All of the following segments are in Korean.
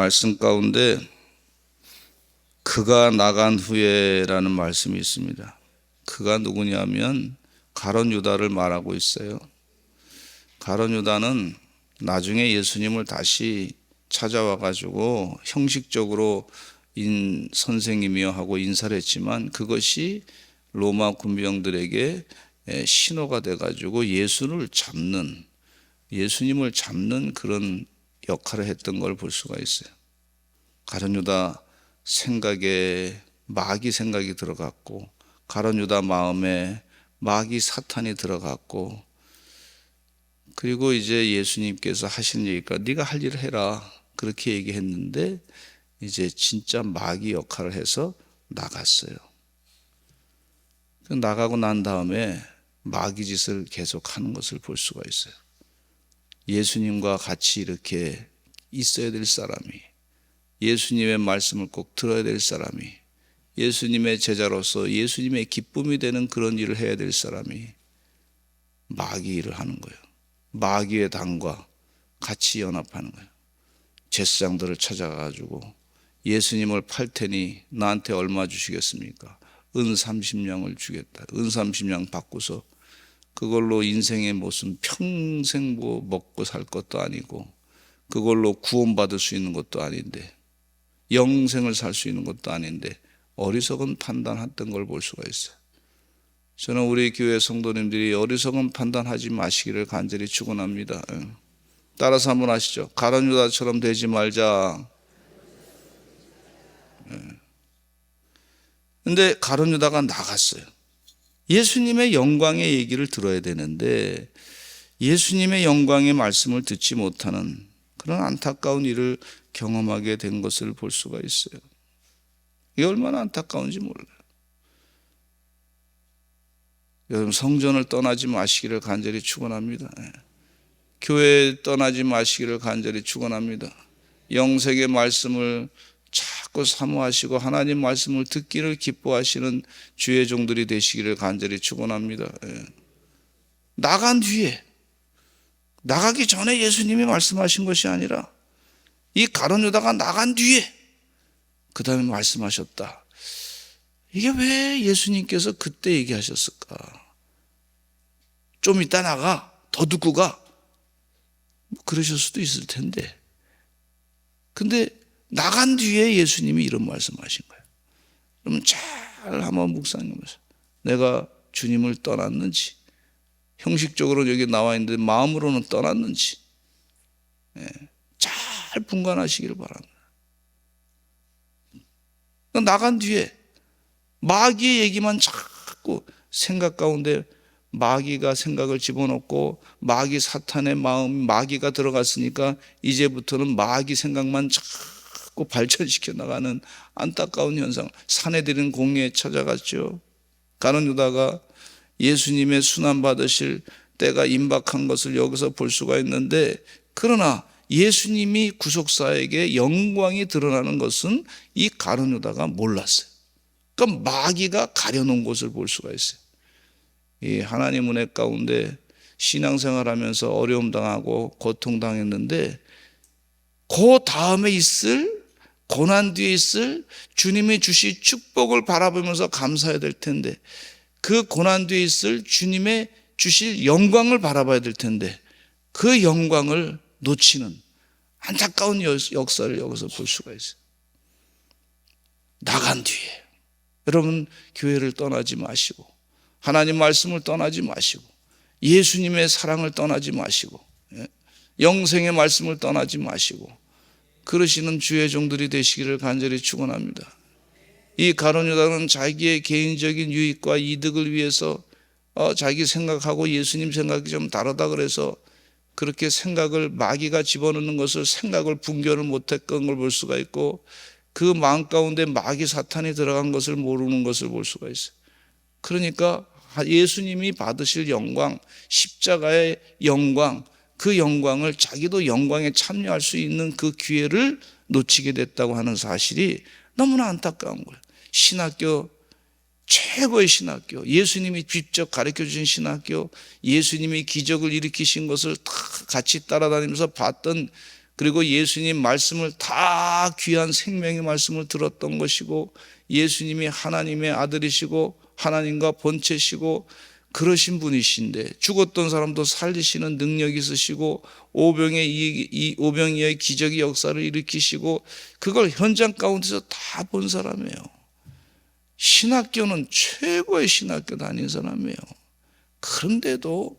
말씀 가운데 그가 나간 후에라는 말씀이 있습니다. 그가 누구냐면 가론 유다를 말하고 있어요. 가론 유다는 나중에 예수님을 다시 찾아와 가지고 형식적으로 인 선생님이여 하고 인사를 했지만 그것이 로마 군병들에게 에, 신호가 돼 가지고 예수를 잡는 예수님을 잡는 그런 역할을 했던 걸 볼 수가 있어요. 가론 유다 생각에 마귀 생각이 들어갔고 가론 유다 마음에 마귀 사탄이 들어갔고 그리고 이제 예수님께서 하신 얘기가 네가 할 일을 해라 그렇게 얘기했는데 이제 진짜 마귀 역할을 해서 나갔어요. 그 나가고 난 다음에 마귀 짓을 계속 하는 것을 볼 수가 있어요. 예수님과 같이 이렇게 있어야 될 사람이 예수님의 말씀을 꼭 들어야 될 사람이 예수님의 제자로서 예수님의 기쁨이 되는 그런 일을 해야 될 사람이 마귀 일을 하는 거예요. 마귀의 당과 같이 연합하는 거예요. 제사장들을 찾아가지고 예수님을 팔 테니 나한테 얼마 주시겠습니까? 은 30냥을 주겠다. 은 30냥 받고서 그걸로 인생의 무슨 평생 뭐 먹고 살 것도 아니고 그걸로 구원받을 수 있는 것도 아닌데 영생을 살 수 있는 것도 아닌데 어리석은 판단했던 걸 볼 수가 있어요. 저는 우리 교회 성도님들이 어리석은 판단하지 마시기를 간절히 축원합니다. 예. 따라서 한번 하시죠. 가론 유다처럼 되지 말자. 예. 근데 가론 유다가 나갔어요. 예수님의 영광의 얘기를 들어야 되는데 예수님의 영광의 말씀을 듣지 못하는 그런 안타까운 일을 경험하게 된 것을 볼 수가 있어요. 이게 얼마나 안타까운지 몰라요. 여러분 성전을 떠나지 마시기를 간절히 축원합니다. 예. 교회 떠나지 마시기를 간절히 축원합니다. 영생의 말씀을 자꾸 사모하시고 하나님 말씀을 듣기를 기뻐하시는 주의 종들이 되시기를 간절히 축원합니다. 예. 나간 뒤에 나가기 전에 예수님이 말씀하신 것이 아니라 이 가론 유다가 나간 뒤에 그 다음에 말씀하셨다. 이게 왜 예수님께서 그때 얘기하셨을까? 좀 이따 나가, 더 듣고 가. 뭐 그러실 수도 있을 텐데. 근데 나간 뒤에 예수님이 이런 말씀하신 거예요. 그러면 잘 한번 묵상해보세요. 내가 주님을 떠났는지, 형식적으로 여기 나와 있는데 마음으로는 떠났는지, 예, 잘 분간하시기를 바랍니다. 나간 뒤에 마귀의 얘기만 자꾸 생각 가운데 마귀가 생각을 집어넣고 마귀 사탄의 마음 마귀가 들어갔으니까 이제부터는 마귀 생각만 자꾸 발전시켜 나가는 안타까운 현상 산에 들은 공예에 찾아갔죠 가는 유다가 예수님의 순환 받으실 때가 임박한 것을 여기서 볼 수가 있는데 그러나 예수님이 구속사에게 영광이 드러나는 것은 이 가룟 유다가 몰랐어요. 그러니까 마귀가 가려놓은 것을 볼 수가 있어요. 이 하나님 은혜 가운데 신앙생활하면서 어려움 당하고 고통 당했는데 그 다음에 있을 고난 뒤에 있을 주님이 주실 축복을 바라보면서 감사해야 될 텐데 그 고난 뒤에 있을 주님의 주실 영광을 바라봐야 될 텐데 그 영광을 놓치는 안타까운 역사를 여기서 볼 수가 있어요. 나간 뒤에 여러분 교회를 떠나지 마시고 하나님 말씀을 떠나지 마시고 예수님의 사랑을 떠나지 마시고 예? 영생의 말씀을 떠나지 마시고 그러시는 주의 종들이 되시기를 간절히 축원합니다. 이 가론 유다는 자기의 개인적인 유익과 이득을 위해서 어, 자기 생각하고 예수님 생각이 좀 다르다 그래서 그렇게 생각을 마귀가 집어넣는 것을 생각을 분별을 못했던 걸 볼 수가 있고 그 마음 가운데 마귀 사탄이 들어간 것을 모르는 것을 볼 수가 있어요. 그러니까 예수님이 받으실 영광, 십자가의 영광, 그 영광을 자기도 영광에 참여할 수 있는 그 기회를 놓치게 됐다고 하는 사실이 너무나 안타까운 거예요. 신학교 최고의 신학교, 예수님이 직접 가르쳐 주신 신학교, 예수님이 기적을 일으키신 것을 다 같이 따라다니면서 봤던 그리고 예수님 말씀을 다 귀한 생명의 말씀을 들었던 것이고 예수님이 하나님의 아들이시고 하나님과 본체시고 그러신 분이신데 죽었던 사람도 살리시는 능력이 있으시고 오병의 이, 이 오병이의 기적의 역사를 일으키시고 그걸 현장 가운데서 다 본 사람이에요. 신학교는 최고의 신학교 다닌 사람이에요. 그런데도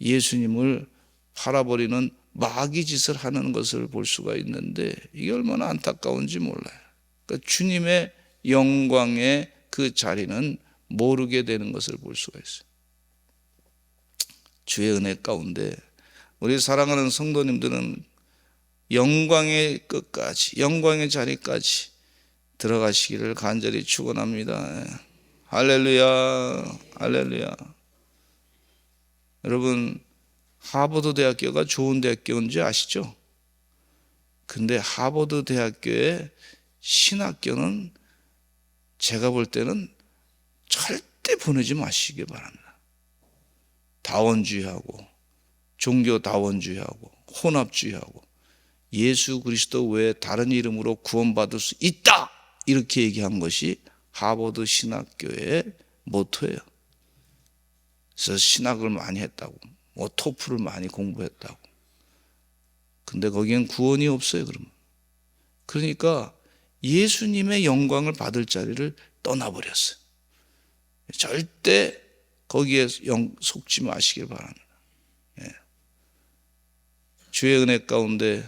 예수님을 팔아버리는 마귀 짓을 하는 것을 볼 수가 있는데 이게 얼마나 안타까운지 몰라요. 그러니까 주님의 영광의 그 자리는 모르게 되는 것을 볼 수가 있어요. 주의 은혜 가운데 우리 사랑하는 성도님들은 영광의 끝까지, 영광의 자리까지 들어가시기를 간절히 축원합니다. 할렐루야, 할렐루야. 여러분 하버드 대학교가 좋은 대학교인지 아시죠? 근데 하버드 대학교의 신학교는 제가 볼 때는 절대 보내지 마시기 바랍니다. 다원주의하고 종교 다원주의하고 혼합주의하고 예수 그리스도 외에 다른 이름으로 구원받을 수 있다 이렇게 얘기한 것이 하버드 신학교의 모토예요. 그래서 신학을 많이 했다고 뭐 토플을 많이 공부했다고. 근데 거기엔 구원이 없어요, 그러면. 그러니까 예수님의 영광을 받을 자리를 떠나버렸어요. 절대 거기에 영, 속지 마시길 바랍니다. 예. 주의 은혜 가운데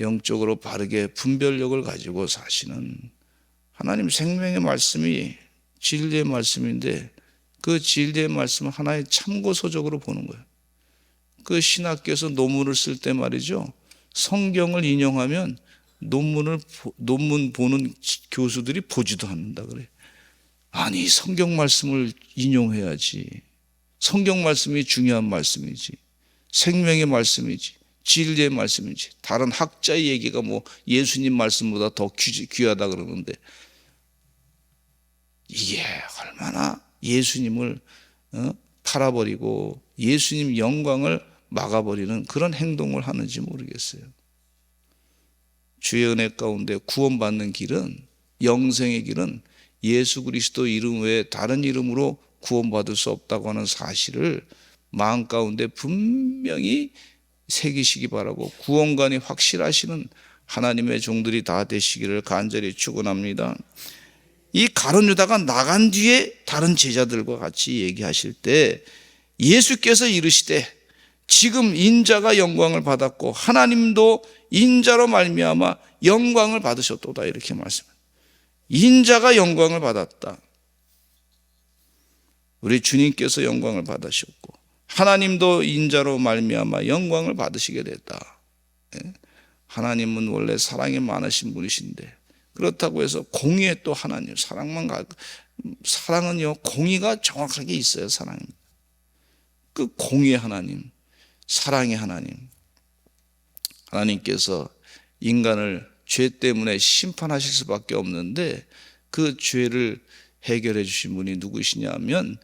영적으로 바르게 분별력을 가지고 사시는 하나님 생명의 말씀이 진리의 말씀인데 그 진리의 말씀을 하나의 참고 서적으로 보는 거예요. 그 신학교에서 논문을 쓸 때 말이죠. 성경을 인용하면 논문을 논문 보는 교수들이 보지도 않는다 그래. 아니 성경 말씀을 인용해야지. 성경 말씀이 중요한 말씀이지. 생명의 말씀이지. 진리의 말씀이지. 다른 학자의 얘기가 뭐 예수님 말씀보다 더 귀하다 그러는데 이게 얼마나 예수님을 어? 팔아버리고 예수님 영광을 막아버리는 그런 행동을 하는지 모르겠어요. 주의 은혜 가운데 구원받는 길은 영생의 길은 예수 그리스도 이름 외에 다른 이름으로 구원받을 수 없다고 하는 사실을 마음 가운데 분명히 새기시기 바라고 구원관이 확실하시는 하나님의 종들이 다 되시기를 간절히 축원합니다. 이 가론 유다가 나간 뒤에 다른 제자들과 같이 얘기하실 때 예수께서 이르시되 지금 인자가 영광을 받았고 하나님도 인자로 말미암아 영광을 받으셨도다 이렇게 말씀합니다. 인자가 영광을 받았다. 우리 주님께서 영광을 받으셨고 하나님도 인자로 말미암아 영광을 받으시게 됐다. 예? 하나님은 원래 사랑이 많으신 분이신데 그렇다고 해서 공의에 또 하나님 사랑만 가 사랑은요 공의가 정확하게 있어요 사랑. 그 공의의 하나님, 사랑의 하나님. 하나님께서 인간을 죄 때문에 심판하실 수밖에 없는데 그 죄를 해결해 주신 분이 누구시냐면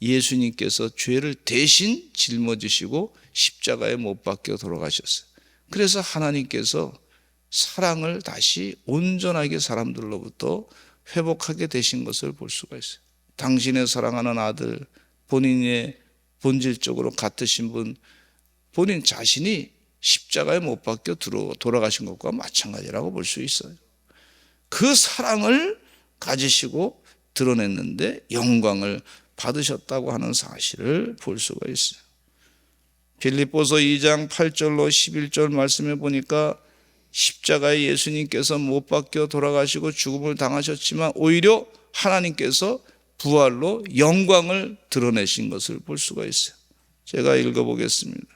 예수님께서 죄를 대신 짊어지시고 십자가에 못 박혀 돌아가셨어요. 그래서 하나님께서 사랑을 다시 온전하게 사람들로부터 회복하게 되신 것을 볼 수가 있어요. 당신의 사랑하는 아들, 본인의 본질적으로 같으신 분, 본인 자신이 십자가에 못 박혀 돌아가신 것과 마찬가지라고 볼 수 있어요. 그 사랑을 가지시고 드러냈는데 영광을 받으셨다고 하는 사실을 볼 수가 있어요. 빌립보서 2장 8절로 11절 말씀해 보니까 십자가에 예수님께서 못 박혀 돌아가시고 죽음을 당하셨지만 오히려 하나님께서 부활로 영광을 드러내신 것을 볼 수가 있어요. 제가 읽어보겠습니다.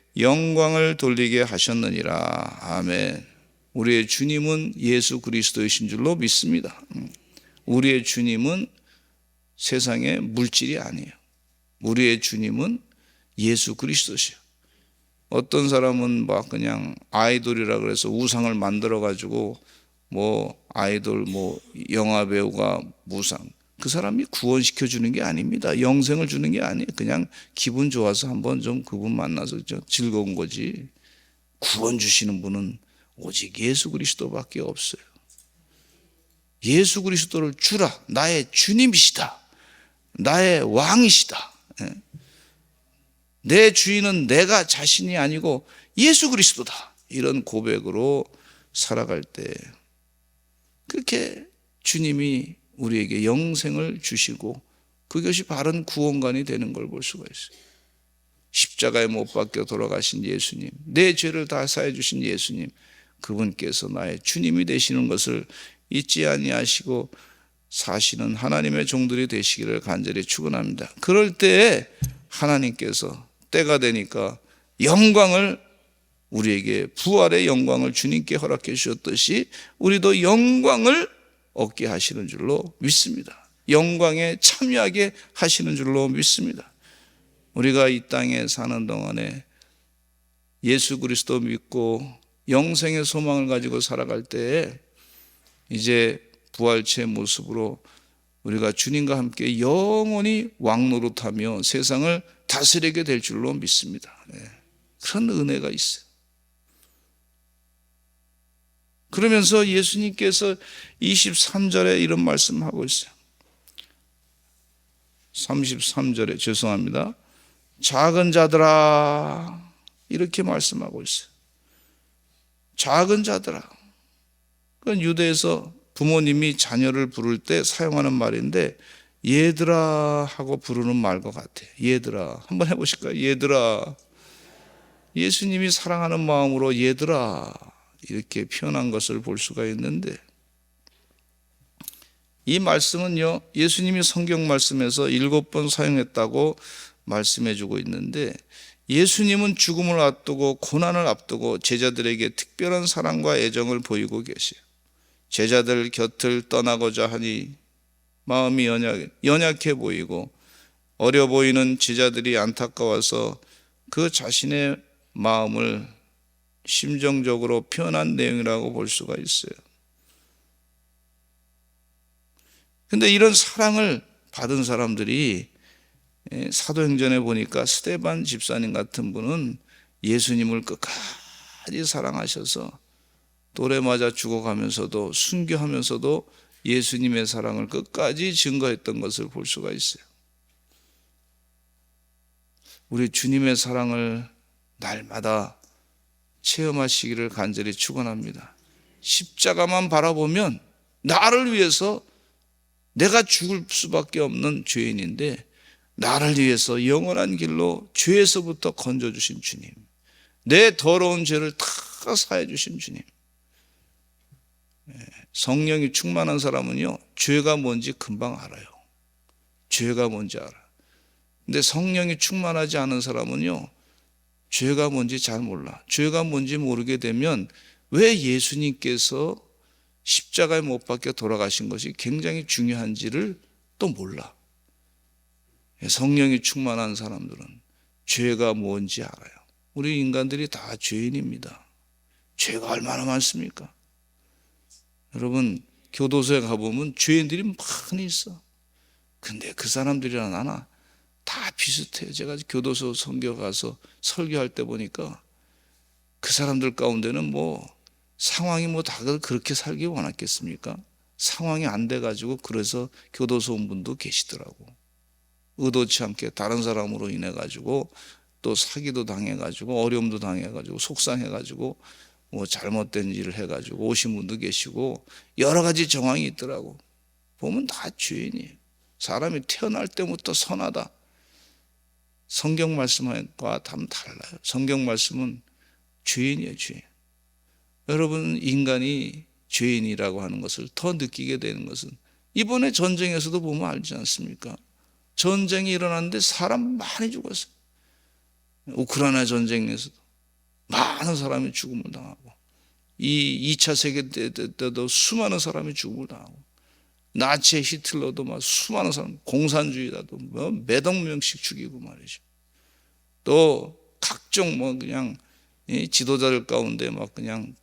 영광을 돌리게 하셨느니라. 아멘. 우리의 주님은 예수 그리스도이신 줄로 믿습니다. 음. 우리의 주님은 세상의 물질이 아니에요. 우리의 주님은 예수 그리스도시요. 어떤 사람은 막 그냥 아이돌이라 그래서 우상을 만들어 가지고 뭐 아이돌 뭐 영화 배우가 무상 그 사람이 구원시켜 주는 게 아닙니다. 영생을 주는 게 아니에요. 그냥 기분 좋아서 한번 좀 그분 만나서 좀 즐거운 거지. 구원 주시는 분은 오직 예수 그리스도밖에 없어요. 예수 그리스도를 주라. 나의 주님이시다. 나의 왕이시다. 예. 내 주인은 내가 자신이 아니고 예수 그리스도다. 이런 고백으로 살아갈 때 그렇게 주님이 우리에게 영생을 주시고 그것이 바른 구원관이 되는 걸 볼 수가 있어요. 십자가에 못 박혀 돌아가신 예수님, 내 죄를 다 사해 주신 예수님, 그분께서 나의 주님이 되시는 것을 잊지 아니하시고 사시는 하나님의 종들이 되시기를 간절히 축원합니다. 그럴 때에 하나님께서 때가 되니까 영광을 우리에게 부활의 영광을 주님께 허락해 주셨듯이 우리도 영광을 얻게 하시는 줄로 믿습니다. 영광에 참여하게 하시는 줄로 믿습니다. 우리가 이 땅에 사는 동안에 예수 그리스도 믿고 영생의 소망을 가지고 살아갈 때에 이제 부활체의 모습으로 우리가 주님과 함께 영원히 왕노릇하며 세상을 다스리게 될 줄로 믿습니다. 네. 그런 은혜가 있어요. 그러면서 예수님께서 23절에 이런 말씀하고 있어요. 33절에 죄송합니다. 작은 자들아 이렇게 말씀하고 있어요. 작은 자들아. 그건 유대에서 부모님이 자녀를 부를 때 사용하는 말인데 얘들아 하고 부르는 말과 같아요. 얘들아. 한번 해보실까요? 얘들아. 예수님이 사랑하는 마음으로 얘들아 이렇게 표현한 것을 볼 수가 있는데 이 말씀은요 예수님이 성경 말씀에서 일곱 번 사용했다고 말씀해 주고 있는데 예수님은 죽음을 앞두고 고난을 앞두고 제자들에게 특별한 사랑과 애정을 보이고 계세요. 제자들 곁을 떠나고자 하니 마음이 연약, 연약해 보이고 어려 보이는 제자들이 안타까워서 그 자신의 마음을 심정적으로 표현한 내용이라고 볼 수가 있어요. 근데 이런 사랑을 받은 사람들이 예, 사도행전에 보니까 스테반 집사님 같은 분은 예수님을 끝까지 사랑하셔서 돌에 맞아 죽어가면서도 순교하면서도 예수님의 사랑을 끝까지 증거했던 것을 볼 수가 있어요. 우리 주님의 사랑을 날마다 체험하시기를 간절히 축원합니다. 십자가만 바라보면 나를 위해서 내가 죽을 수밖에 없는 죄인인데 나를 위해서 영원한 길로 죄에서부터 건져 주신 주님. 내 더러운 죄를 다 사해 주신 주님. 예, 성령이 충만한 사람은요, 죄가 뭔지 금방 알아요. 죄가 뭔지 알아. 근데 성령이 충만하지 않은 사람은요, 죄가 뭔지 잘 몰라. 죄가 뭔지 모르게 되면 왜 예수님께서 십자가에 못 박혀 돌아가신 것이 굉장히 중요한지를 또 몰라. 성령이 충만한 사람들은 죄가 뭔지 알아요. 우리 인간들이 다 죄인입니다. 죄가 얼마나 많습니까? 여러분, 교도소에 가보면 죄인들이 많이 있어. 근데 그 사람들이랑 나나 다 비슷해요. 제가 교도소 선교 가서 설교할 때 보니까 그 사람들 가운데는 뭐 상황이 뭐 다들 그렇게 살기 원했겠습니까? 상황이 안 돼가지고 그래서 교도소 온 분도 계시더라고. 의도치 않게 다른 사람으로 인해 가지고 또 사기도 당해가지고 어려움도 당해가지고 속상해가지고 뭐 잘못된 일을 해가지고 오신 분도 계시고 여러 가지 정황이 있더라고. 보면 다 죄인이에요. 사람이 태어날 때부터 선하다. 성경 말씀과 다 달라요. 성경 말씀은 죄인이에요, 죄인. 여러분, 인간이 죄인이라고 하는 것을 더 느끼게 되는 것은 이번에 전쟁에서도 보면 알지 않습니까? 전쟁이 일어났는데 사람 많이 죽었어요. 우크라이나 전쟁에서도. 많은 사람이 죽음을 당하고 이 2차 세계 때도 수많은 사람이 죽음을 당하고 나치의 히틀러도 막 수많은 사람 공산주의자도 뭐 몇억 명씩 죽이고 말이죠. 또 각종 뭐 그냥 이 지도자들 가운데 막 그냥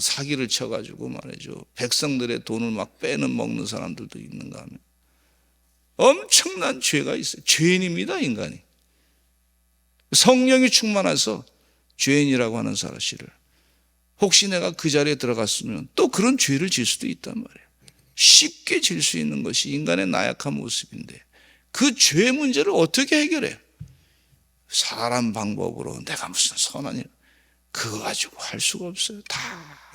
사기를 쳐가지고 말이죠. 백성들의 돈을 막 빼는 먹는 사람들도 있는가 하면 엄청난 죄가 있어요. 죄인입니다, 인간이. 성령이 충만해서 죄인이라고 하는 사실을 혹시 내가 그 자리에 들어갔으면 또 그런 죄를 질 수도 있단 말이에요. 쉽게 질 수 있는 것이 인간의 나약한 모습인데 그 죄 문제를 어떻게 해결해요? 사람 방법으로 내가 무슨 선한 일 그거 가지고 할 수가 없어요. 다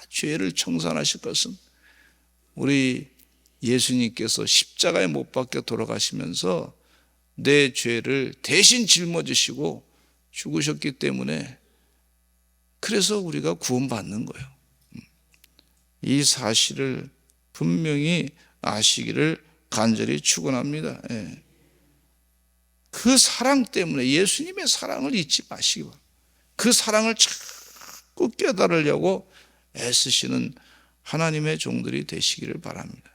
죄를 청산하실 것은 우리 예수님께서 십자가에 못 박혀 돌아가시면서 내 죄를 대신 짊어지시고 죽으셨기 때문에 그래서 우리가 구원받는 거예요. 이 사실을 분명히 아시기를 간절히 축원합니다. 예. 그 사랑 때문에 예수님의 사랑을 잊지 마시기 바랍니다. 그 사랑을 자꾸 깨달으려고 애쓰시는 하나님의 종들이 되시기를 바랍니다.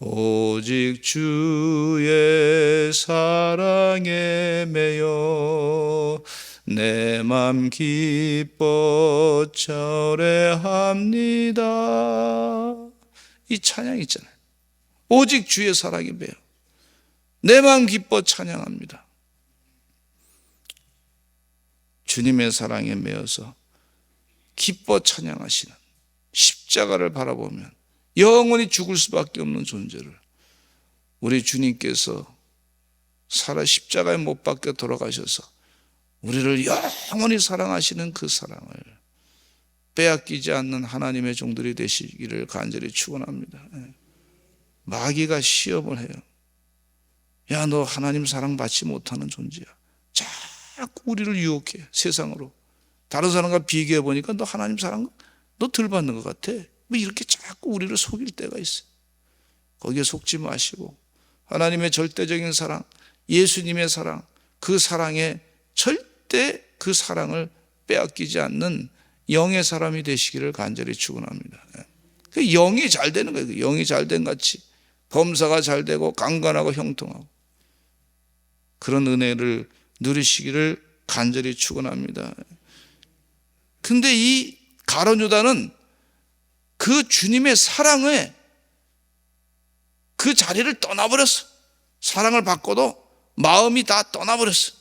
오직 주의 사랑에 매여 내 맘 기뻐 철회합니다. 이 찬양 있잖아요. 오직 주의 사랑에 매여 내맘 기뻐 찬양합니다. 주님의 사랑에 매여서 기뻐 찬양하시는 십자가를 바라보면 영원히 죽을 수밖에 없는 존재를 우리 주님께서 살아 십자가에 못 박혀 돌아가셔서 우리를 영원히 사랑하시는 그 사랑을 빼앗기지 않는 하나님의 종들이 되시기를 간절히 축원합니다. 예. 마귀가 시험을 해요. 야, 너 하나님 사랑 받지 못하는 존재야. 자꾸 우리를 유혹해 세상으로. 다른 사람과 비교해 보니까 너 하나님 사랑 너 덜 받는 것 같아. 뭐 이렇게 자꾸 우리를 속일 때가 있어요. 거기에 속지 마시고 하나님의 절대적인 사랑, 예수님의 사랑, 그 사랑에 절 대 그 사랑을 빼앗기지 않는 영의 사람이 되시기를 간절히 축원합니다. 예. 그 영이 잘 되는 거예요. 그 영이 잘 된 같이 범사가 잘 되고 강건하고 형통하고 그런 은혜를 누리시기를 간절히 축원합니다. 근데 이 가론 유다는 그 주님의 사랑에 그 자리를 떠나버렸어. 사랑을 받고도 마음이 다 떠나버렸어.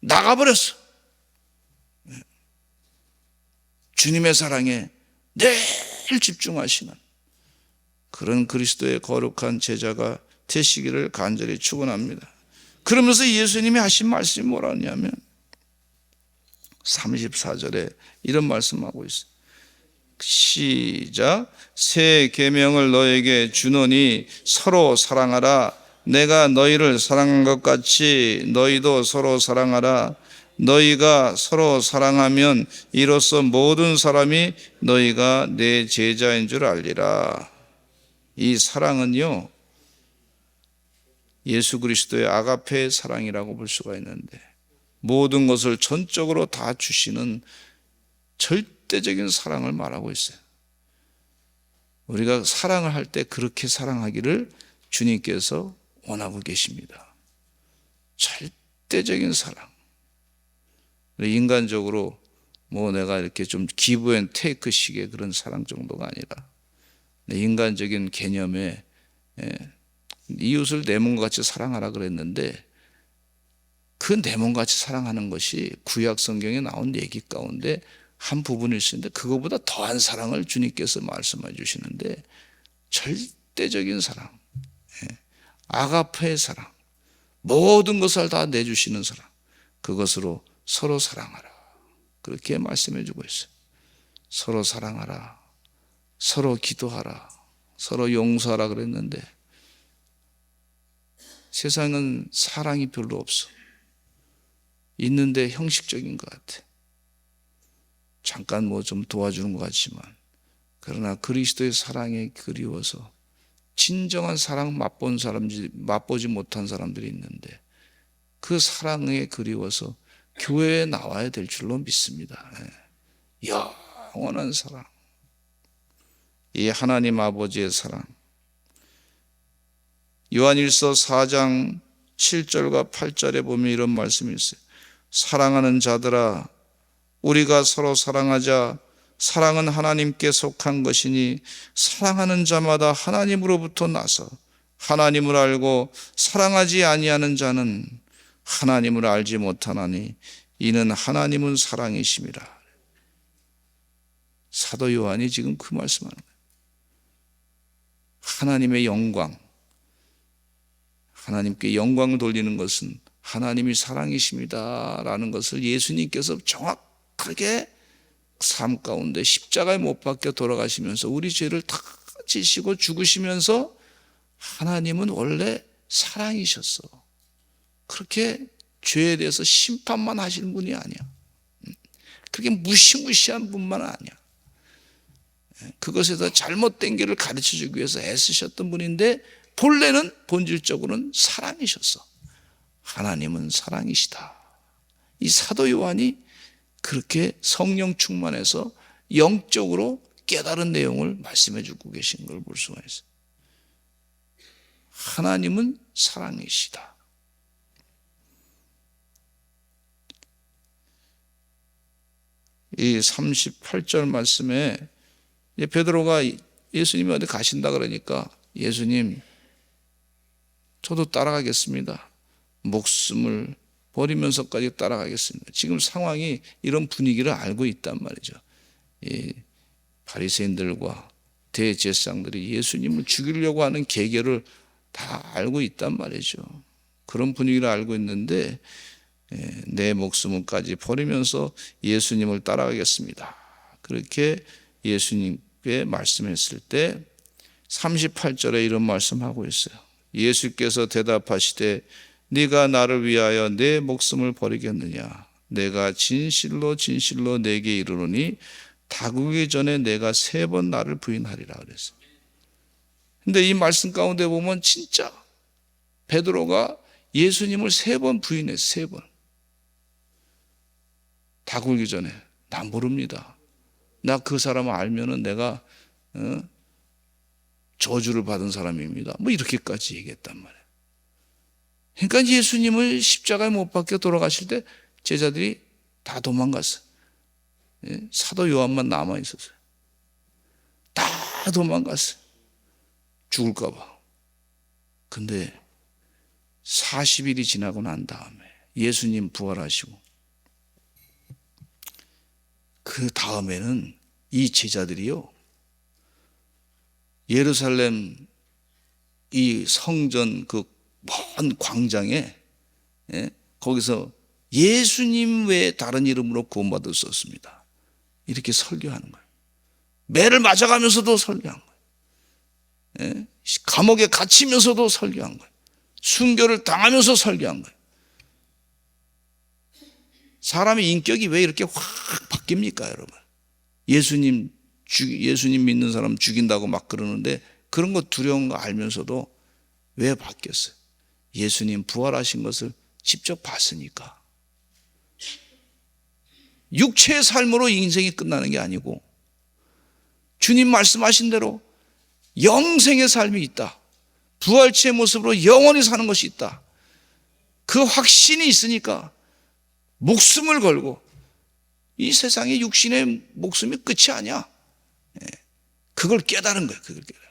나가버렸어. 주님의 사랑에 늘 집중하시는 그런 그리스도의 거룩한 제자가 되시기를 간절히 축원합니다. 그러면서 예수님이 하신 말씀이 뭐라냐면 34절에 이런 말씀하고 있어요. 시작 새 계명을 너에게 주노니 서로 사랑하라 내가 너희를 사랑한 것 같이 너희도 서로 사랑하라 너희가 서로 사랑하면 이로써 모든 사람이 너희가 내 제자인 줄 알리라 이 사랑은요 예수 그리스도의 아가페의 사랑이라고 볼 수가 있는데 모든 것을 전적으로 다 주시는 절대적인 사랑을 말하고 있어요. 우리가 사랑을 할 때 그렇게 사랑하기를 주님께서 원하고 계십니다. 절대적인 사랑. 인간적으로 뭐 내가 이렇게 좀 기브 앤 테이크 식의 그런 사랑 정도가 아니라 인간적인 개념에 예, 이웃을 내 몸과 같이 사랑하라 그랬는데 그 내 몸같이 사랑하는 것이 구약 성경에 나온 얘기 가운데 한 부분일 수 있는데 그거보다 더한 사랑을 주님께서 말씀해 주시는데 절대적인 사랑, 예, 아가페의 사랑, 모든 것을 다 내주시는 사랑, 그것으로 서로 사랑하라. 그렇게 말씀해 주고 있어요. 서로 사랑하라. 서로 기도하라. 서로 용서하라 그랬는데 세상은 사랑이 별로 없어. 있는데 형식적인 것 같아. 잠깐 뭐 좀 도와주는 것 같지만, 그러나 그리스도의 사랑에 그리워서 진정한 사랑 맛본 사람, 맛보지 못한 사람들이 있는데, 그 사랑에 그리워서 교회에 나와야 될 줄로 믿습니다. 예. 영원한 사랑. 이 하나님 아버지의 사랑. 요한일서 4장 7절과 8절에 보면 이런 말씀이 있어요. 사랑하는 자들아 우리가 서로 사랑하자 사랑은 하나님께 속한 것이니 사랑하는 자마다 하나님으로부터 나서 하나님을 알고 사랑하지 아니하는 자는 하나님을 알지 못하나니 이는 하나님은 사랑이심이라. 사도 요한이 지금 그 말씀하는 거예요. 하나님의 영광, 하나님께 영광을 돌리는 것은 하나님이 사랑이십니다라는 것을 예수님께서 정확하게 삶 가운데 십자가에 못 박혀 돌아가시면서 우리 죄를 다 지시고 죽으시면서 하나님은 원래 사랑이셨어. 그렇게 죄에 대해서 심판만 하시는 분이 아니야. 그렇게 무시무시한 분만 아니야. 그것에서 잘못된 길을 가르쳐 주기 위해서 애쓰셨던 분인데 본래는 본질적으로는 사랑이셨어. 하나님은 사랑이시다. 이 사도 요한이 그렇게 성령 충만해서 영적으로 깨달은 내용을 말씀해 주고 계신 걸 볼 수가 있어요. 하나님은 사랑이시다. 이 38절 말씀에 베드로가 예수님이 어디 가신다 그러니까 예수님 저도 따라가겠습니다. 목숨을 버리면서까지 따라가겠습니다. 지금 상황이 이런 분위기를 알고 있단 말이죠. 이 바리새인들과 대제사장들이 예수님을 죽이려고 하는 계계를 다 알고 있단 말이죠. 그런 분위기를 알고 있는데 예, 내 목숨을까지 버리면서 예수님을 따라가겠습니다. 그렇게 예수님께 말씀했을 때 38절에 이런 말씀하고 있어요. 예수께서 대답하시되 네가 나를 위하여 내 목숨을 버리겠느냐 내가 진실로 진실로 내게 이르노니 다구기 전에 내가 세 번 나를 부인하리라 그랬어요. 근데 이 말씀 가운데 보면 진짜 베드로가 예수님을 세 번 부인했어요. 세 번. 다 굴기 전에 나 모릅니다. 나 그 사람을 알면은 내가 어? 저주를 받은 사람입니다. 뭐 이렇게까지 얘기했단 말이에요. 그러니까 예수님을 십자가에 못 박혀 돌아가실 때 제자들이 다 도망갔어요. 예? 사도 요한만 남아 있었어요. 다 도망갔어요. 죽을까봐. 근데 40일이 지나고 난 다음에 예수님 부활하시고 그 다음에는 이 제자들이요. 예루살렘 이 성전 그 먼 광장에 예? 거기서 예수님 외에 다른 이름으로 구원받을 수 없습니다. 이렇게 설교하는 거예요. 매를 맞아가면서도 설교한 거예요. 예? 감옥에 갇히면서도 설교한 거예요. 순교를 당하면서 설교한 거예요. 사람의 인격이 왜 이렇게 확 바뀝니까, 여러분? 예수님 죽 예수님 믿는 사람 죽인다고 막 그러는데 그런 거 두려운 거 알면서도 왜 바뀌었어요? 예수님 부활하신 것을 직접 봤으니까. 육체의 삶으로 인생이 끝나는 게 아니고 주님 말씀하신 대로 영생의 삶이 있다. 부활체의 모습으로 영원히 사는 것이 있다. 그 확신이 있으니까 목숨을 걸고 이 세상에 육신의 목숨이 끝이 아니야. 예. 그걸 깨달은 거예요. 그걸 깨달은.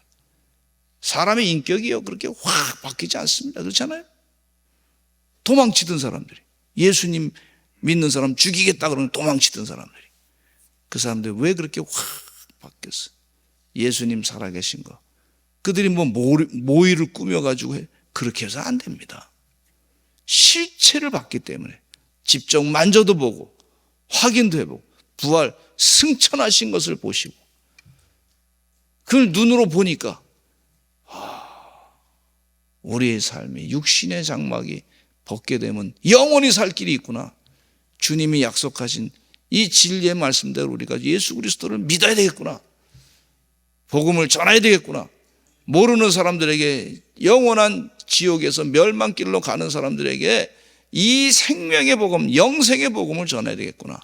사람의 인격이요 그렇게 확 바뀌지 않습니다. 그렇잖아요? 도망치던 사람들이 예수님 믿는 사람 죽이겠다 그러면 도망치던 사람들이 그 사람들이 왜 그렇게 확 바뀌었어? 예수님 살아계신 거. 그들이 뭐 모의를 꾸며가지고 해. 그렇게 해서 안 됩니다. 실체를 봤기 때문에 직접 만져도 보고 확인도 해보고 부활 승천하신 것을 보시고 그걸 눈으로 보니까 우리의 삶이 육신의 장막이 벗게 되면 영원히 살 길이 있구나. 주님이 약속하신 이 진리의 말씀대로 우리가 예수 그리스도를 믿어야 되겠구나. 복음을 전해야 되겠구나. 모르는 사람들에게 영원한 지옥에서 멸망길로 가는 사람들에게 이 생명의 복음, 영생의 복음을 전해야 되겠구나.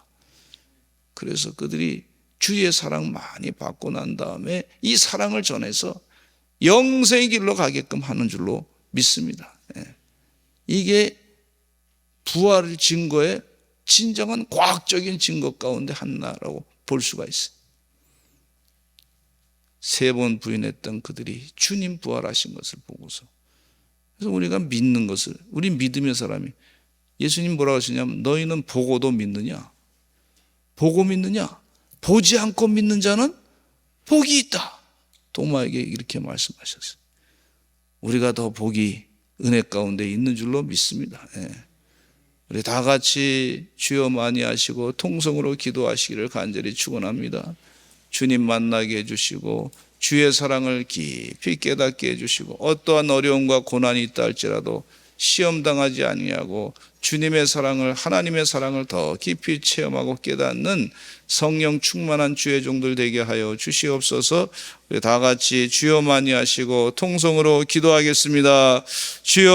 그래서 그들이 주의 사랑 많이 받고 난 다음에 이 사랑을 전해서 영생의 길로 가게끔 하는 줄로 믿습니다. 예. 이게 부활 증거의 진정한 과학적인 증거 가운데 하나라고 볼 수가 있어요. 세 번 부인했던 그들이 주님 부활하신 것을 보고서 그래서 우리가 믿는 것을 우리 믿음의 사람이 예수님 뭐라고 하시냐면 너희는 보고도 믿느냐? 보고 믿느냐? 보지 않고 믿는 자는 복이 있다. 도마에게 이렇게 말씀하셨어요. 우리가 더 복이 은혜 가운데 있는 줄로 믿습니다. 예. 우리 다 같이 주여 많이 하시고 통성으로 기도하시기를 간절히 축원합니다. 주님 만나게 해주시고 주의 사랑을 깊이 깨닫게 해주시고 어떠한 어려움과 고난이 있다 할지라도 시험 당하지 아니하고 주님의 사랑을 하나님의 사랑을 더 깊이 체험하고 깨닫는 성령 충만한 주의 종들 되게 하여 주시옵소서. 우리 다 같이 주여 많이 하시고 통성으로 기도하겠습니다. 주여